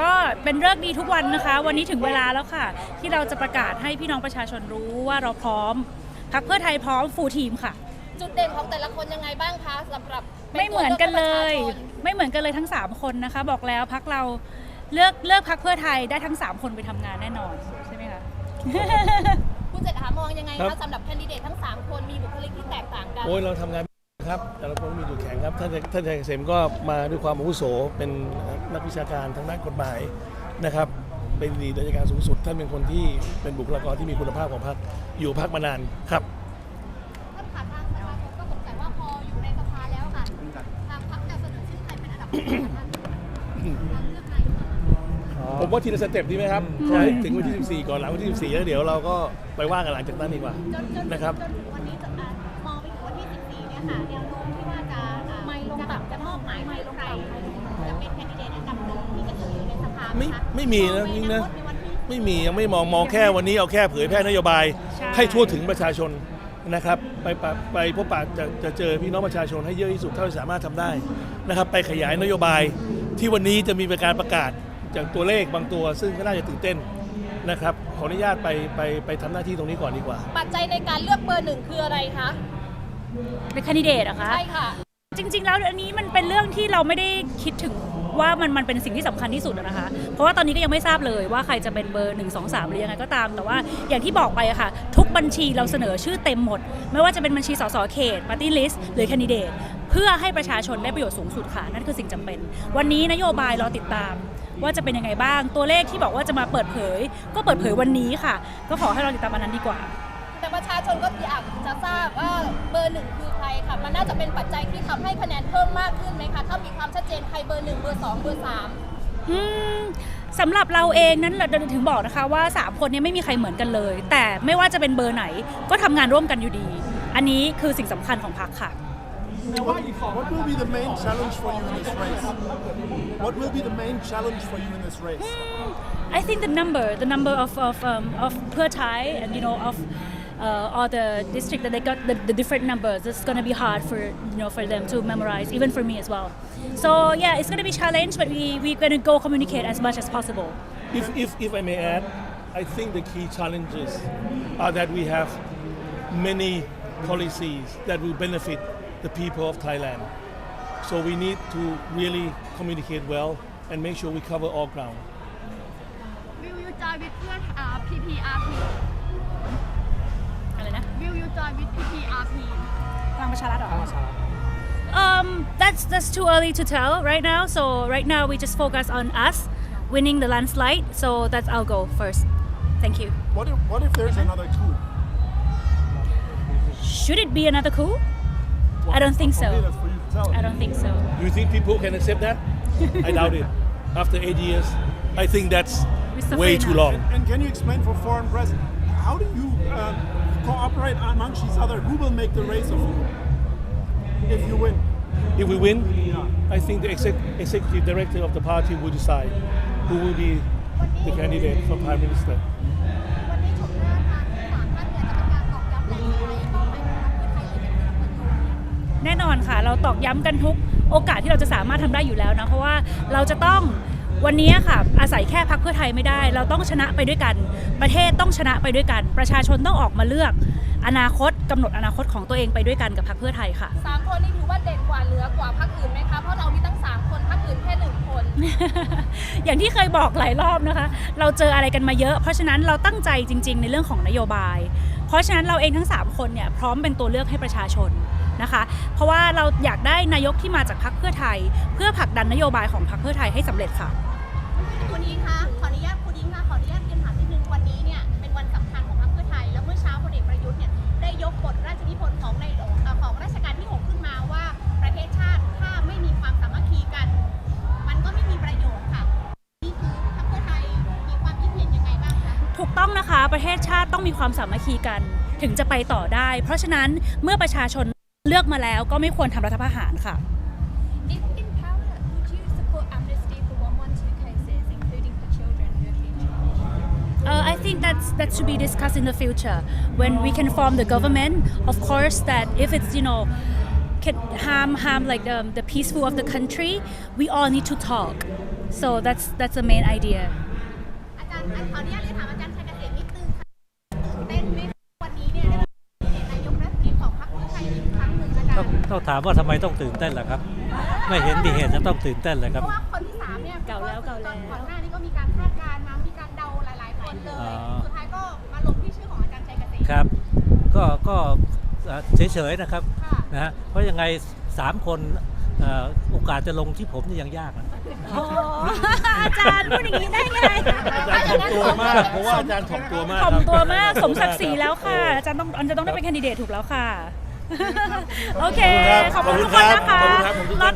ก็เป็นเรื่องดีทุกวันนะคะ วันนี้ถึงเวลาแล้วค่ะ ที่เราจะประกาศให้พี่น้องประชาชนรู้ว่าเราพร้อมพักเพื่อไทยพร้อมฟูลทีมค่ะ จุดเด่นของแต่ละคนยังไงบ้างคะสำหรับป็ไม่เหมือนกันเลย ตัวลือกให้ประชาชนไม่เหมือนกันเลยทั้ง 3 คนนะคะ บอกแล้วพักเราเลือกเลือกพักเพื่อไทยได้ทั้ง 3 คนไปทำงานแน่นอนใช่ไหมคะ คุณเศรษฐามองยังไงครัคะบ สำหรับแคนดิเดตทั้ง 3 คนมีบุคลิกที่แตกต่างกัน โอ้ยเราทำงาน ครับแต่ละคนมีจุดแข็งครับท่านท่านชัยเกษมก็มาด้วยความอาวุโสเป็นนักวิชาการทางด้านกฎหมายนะครับ เป็นดีราชการสูงสุด ท่านเป็นคนที่เป็นบุคลากรที่มีคุณภาพของพรรคอยู่พรรคมานานครับท่านผ่านทางประชาชนก็สงสัยว่าพออยู่ในสภาแล้วค่ะทางพรรคจะเสนอชื่อใครเป็นอันดับหนึ่งคะท่านทางเลือกนายกอะผมว่าทีละสเต็ปดีไหมครับขอให้ถึงวันที่ 14 ก่อนหลังวันที่ 14 แล้วเดี๋ยวเราก็ไปว่ากันหลังจากนั้นดีกว่าจนจนนะครับจนถึงวันนี้จะายไม่ลงต่ำจะเป็นแคนดิเดตอันดับหนึ่งที่จะอยู่ในสภาหไม่คะไม่มีนะมองจริงใอนะคตในวันที่ไม่มียังไม่มองมองแค่วันนี้เอาแค่เผยแพร่นโยบายใช่ให้ทั่วถึงประชาชนนะครับ ไปปะไปพบปะจะจะเจอพี่น้องประชาชนให้เยอะที่สุดเท่าที่สามารถทำได้นะครับ ไปขยายนโยบายที่วันนี้จะมีการประกาศจากตัวเลขบางตัว ซึ่งก็น่าจะตื่นเต้นนะครับขออนุญาตไปไปไปทำหน้าที่ตรงนี้ก่อนดีกว่า ปัจจัยในการเลือกเบอร์หนึ่งคืออะไรคะเป็นคนดิเดตเหรอคะ ใช่ค่ะจ ริง ๆ แล้วอันนี้มันเป็นเรื่องที่เราไม่ได้คิดถึงว่ามันมันเป็นสิ่งที่สำคัญที่สุดนะคะ เพราะว่าตอนนี้ก็ยังไม่ทราบเลยว่าใครจะเป็นเบอร์ 1 2 3 หรือยังไงก็ตาม แต่ว่าอย่างที่บอกไปอะค่ะ ทุกบัญชีเราเสนอชื่อเต็มหมด ไม่ว่าจะเป็นบัญชีสสเขตปาร์ตี้ลิสต์หรือแคนดิเดตเพื่อให้ประชาชนได้ประโยชน์สูงสุดค่ะ นั่นคือสิ่งจำเป็น วันนี้นโยบายรอติดตามว่าจะเป็นยังไงบ้าง ตัวเลขที่บอกว่าจะมาเปิดเผย ก็เปิดเผยวันนี้ค่ะ ก็ขอให้เราติดตามอันนั้นดีกว่า แต่ประชาชนก็อยากจะทราบว่าเบอร์หนึ่งคือใครค่ะ มันน่าจะเป็นปัจจัยที่ทำให้คะแนนเพิ่มมากขึ้นไหมคะ ถ้ามีความชัดเจนใครเบอร์หนึ่งเบอร์สองเบอร์สามอืมสำหรับเราเองนั้นเราถึงบอกนะคะว่า 3 คนเนี้ไม่มีใครเหมือนกันเลย แต่ไม่ว่าจะเป็นเบอร์ไหนก็ทำงานร่วมกันอยู่ดี อันนี้คือสิ่งสำคัญของพรรคค่ะ What, what will be the main challenge for you in this race? What will be the main challenge for you in this race? I think the number, the number of of um, of Pheu Thai and you know of uh, or the district that they got the, the different numbers. It's gonna be hard for you know for them to memorize, even for me as well. So yeah, it's gonna be challenge, but we we're gonna go communicate as much as possible. If if, if I may add, I think the key challenges are that we have many policies that will benefit the people of Thailand. So we need to really communicate well and make sure we cover all ground. Will you die with PPRP? นะ Will you join with PPRP พลังประชารัฐเหรอ Um, that's that's too early to tell right now. So right now we just focus on us winning the landslide. So that's our goal first. Thank you. What if, what if there's another coup? Should it be another coup? I don't think so. Okay, that's for you to tell. I don't think so. Do you think people can accept that? I doubt it. After eight years, I think that's Mr. way too Freeman. long. And, and can you explain for foreign press, how do you um, cooperate amongst each other? Who will make the race of you if you win? If we win, I think the exec- executive director of the party will decide who will be the candidate for prime minister. วันนี้ชมหน้าทางสามท่านเนี่ยจะเป็นการตอกย้ำแรงใจเป้าหมายของพรรคเพื่อไทยเลยเป็นที่เราควรอยู่ แน่นอนค่ะ เราตอกย้ำกันทุกโอกาสที่เราจะสามารถทำได้อยู่แล้วนะ เพราะว่าเราจะต้อง วันนี้ค่ะอาศัยแค่พักเพื่อไทยไม่ได้ เราต้องชนะไปด้วยกัน ประเทศต้องชนะไปด้วยกัน ประชาชนต้องออกมาเลือก อนาคตกำหนดอนาคตของตัวเองไปด้วยกันกับพักเพื่อไทยค่ะสามคนนี้ถือว่าเด่นกว่าเหลือกว่าพรรคอื่นไหมคะเพราะเรามีตั้งสามคนพรรคอื่นแค่หนึ่งคน อย่างที่เคยบอกหลายรอบนะคะ เราเจออะไรกันมาเยอะ เพราะฉะนั้นเราตั้งใจจริง ๆ ในเรื่องของนโยบาย เพราะฉะนั้นเราเองทั้ง 3 คนเนี่ยพร้อมเป็นตัวเลือกให้ประชาชนนะคะ เพราะว่าเราอยากได้นายกที่มาจากพรรคเพื่อไทย เพื่อผลักดันนโยบายของพรรคเพื่อไทยให้สำเร็จค่ะคุณ อิงคะขออนุญาตคุณอิงค่ะขออนุญาตเรียนถามนิดนึงวันนี้เนี่ยเป็นวันสำคัญของพรรคเพื่อไทย แล้วเมื่อเช้าพลเอกประยุทธ์เนี่ยได้ยกบทราชนิพนธ์ของในหลวงเอ่อของรัชกาลที่ 6 ขึ้นมาว่าประเทศชาติถ้าไม่มีความสามัคคีกัน มันก็ไม่มีประโยชน์ค่ะนี่คือพรรคเพื่อไทยมีความคิดเห็นยังไงบ้างคะ ถูกต้องนะคะประเทศชาติต้องมีความสามัคคีกัน ถึงจะไปต่อได้ เพราะฉะนั้นเมื่อประชาชนเลือกมาแล้วก็ไม่ควรทำรัฐประหารค่ะ Uh, I think that's that should be discussed in the future when we can form the government. Of course, that if it's you know can harm harm like the, the peaceful of the country, we all need to talk. so that's that's the main idea อาจารย์ขออนุญาตเรียนถามอาจารย์ชัยเกษมนิดนึงค่ะตื่นเต้นไหมวันนี้เนี่ยได้เป็นนายกรัฐมนตรีของพรรคเพื่อไทยอีกครั้งหนึ่งอาจารต้องย์ต้องถามว่าทำไมต้องตื่นเต้นล่ะครับ ไม่เห็นมีเหตุจะต้องตื่นเต้นเลยคเพรับ ราะว่าคนที่สามเนี่ยเก่าแล้วเก่าแล้ว ก่อนหน้านี้ก็มีการ หลายๆคนเลย อ๋อ สุดท้ายก็มาลงที่ชื่อของอาจารย์ชัยเกษมครับก็ก็เอ่อเฉยๆนะครับค่ะนะฮะเพราะยังไงสามคนเอ่อโอกาสจะลงที่ผมนี่ยังยากนะอ๋ออาจารย์พูดอย่างนี้ได้ไงอาจารย์ถ่อมตัวมากเพราะว่าอาจารย์ถ่อมตัวมากถ่อมครับตัวมากสมศักดิ์ศรีแล้วค่ะ อาจารย์ต้องอาจารย์ต้องได้เป็นแคนดิเดตถูกแล้วค่ะ โอเค ขอบคุณทุกคนนะคะ ขอบคุณครับขอบคุณทุกท่าน